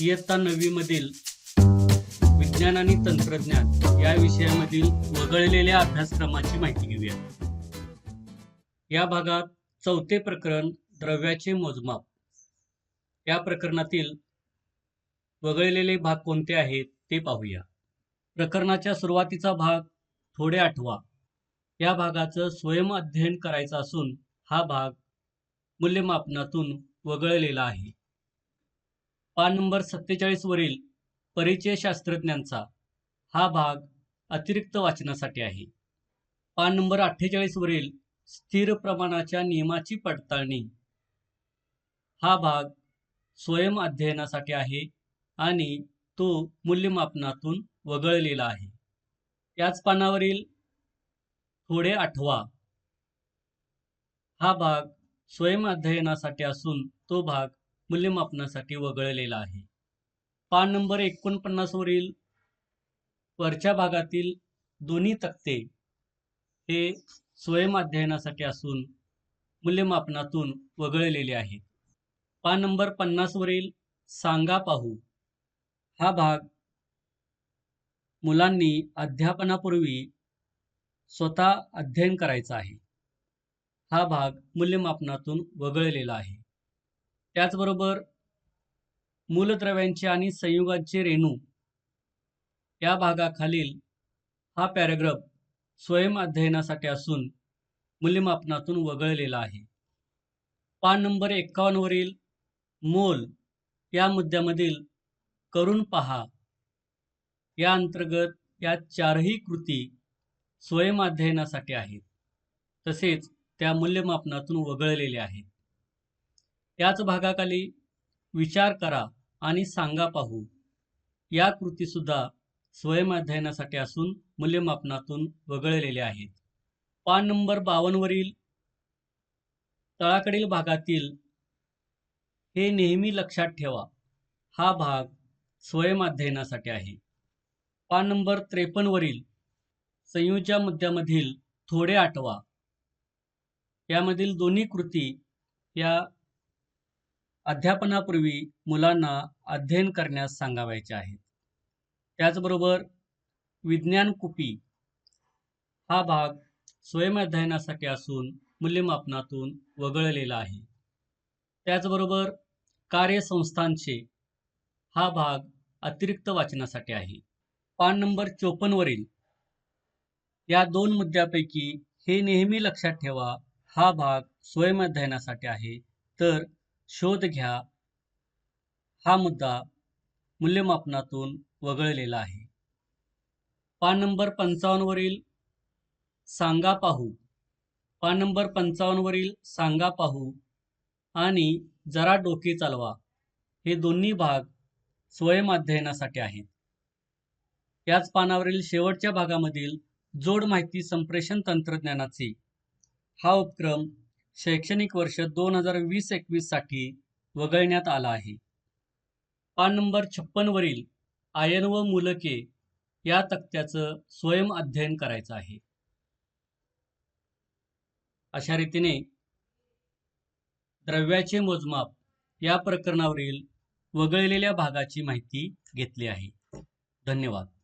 इयत्ता नववीमधील विज्ञान आणि तंत्रज्ञान या विषयामधील वगळलेल्या अभ्यासक्रमाची माहिती घेऊया. या भागात चौथे प्रकरण द्रव्याचे मोजमाप. या प्रकरणातील वगळलेले भाग कोणते आहेत ते पाहूया. प्रकरणाच्या सुरुवातीचा भाग थोडे आठवा. या भागाचं स्वयं अध्ययन करायचं असून हा भाग मूल्यमापनातून वगळलेला आहे. पान नंबर सत्तेचाळीस वरील परिचय शास्त्रज्ञांचा हा भाग अतिरिक्त वाचनासाठी आहे. पान नंबर अठ्ठेचाळीस वरील स्थिर प्रमाणाच्या नियमाची पडताळणी हा भाग स्वयं अध्ययनासाठी आहे आणि तो मूल्यमापनातून वगळलेला आहे. याच पानावरील थोडे आठवा हा भाग स्वयं अध्ययनासाठी असून तो भाग मूल्यमापनासाठी वगळलेला आहे. पान नंबर एकोणपन्नास वरील वरच्या भागातील दोन्ही तक्ते हे स्वयं अध्ययनासाठी असून मूल्यमापनातून वगळलेले आहेत. पान नंबर पन्नासवरील सांगा पाहू. हा भाग मुलांनी अध्यापनापूर्वी स्वतः अध्ययन करायचा आहे. हा भाग मूल्यमापनातून वगळलेला आहे. त्याचबरोबर मूलद्रव्यांचे आणि संयुगांचे रेणू या भागाखालील हा पॅराग्राफ स्वयं अध्ययनासाठी असून मूल्यमापनातून वगळलेला आहे. पान नंबर एकावन्नवरील मोल या मुद्द्यामधील करून पहा. या अंतर्गत या चारही कृती स्वयं अध्ययनासाठी आहेत. तसेच त्या मूल्यमापनातून वगळलेल्या आहेत. याच भागाखाली विचार करा आणि सांगा पाहू. या कृतीसुद्धा स्वयंअध्ययनासाठी असून मूल्यमापनातून वगळलेल्या आहेत. पान नंबर बावन्नवरील तळाकडील भागातील हे नेहमी लक्षात ठेवा. हा भाग स्वयंअध्ययनासाठी आहे. पान नंबर त्रेपन्नवरील संयोजा मुद्द्यामधील थोडे आठवा. यामधील दोन्ही कृती या अध्यापनापूर्वी मुलांना अध्ययन करण्यास सांगावायचे आहेत त्याचबरोबर विज्ञान कुपी हा भाग स्वयं अध्ययनासाठी असून मूल्यमापनातून वगळलेला आहे. त्याचबरोबर कार्यसंस्थांचे हा भाग अतिरिक्त वाचनासाठी आहे. पान नंबर चोपन्नवरील या दोन मुद्द्यापैकी हे नेहमी लक्षात ठेवा हा भाग स्वयं अध्ययनासाठी आहे. तर शोध घ्या. हा मुद्दा मूल्यमापनातून वगळलेला आहे. पान नंबर पंचावन्नवरील सांगा पाहू. पान नंबर पंचावन्नवरील सांगा पाहू आणि जरा डोके चालवा. हे दोन्ही भाग स्वयं अध्ययनासाठी आहेत. याच पानावरील शेवटच्या भागामधील जोड माहिती संप्रेषण तंत्रज्ञानाचे हा उपक्रम शैक्षणिक वर्ष दोन हजार वीस एकवीससाठी वगळण्यात आला आहे. पान नंबर छप्पनवरील आयन व मूलके या तक्त्याचं स्वयं अध्ययन करायचं आहे. अशा रीतीने द्रव्याचे मोजमाप या प्रकरणावरील वगळलेल्या भागाची माहिती घेतली आहे. धन्यवाद.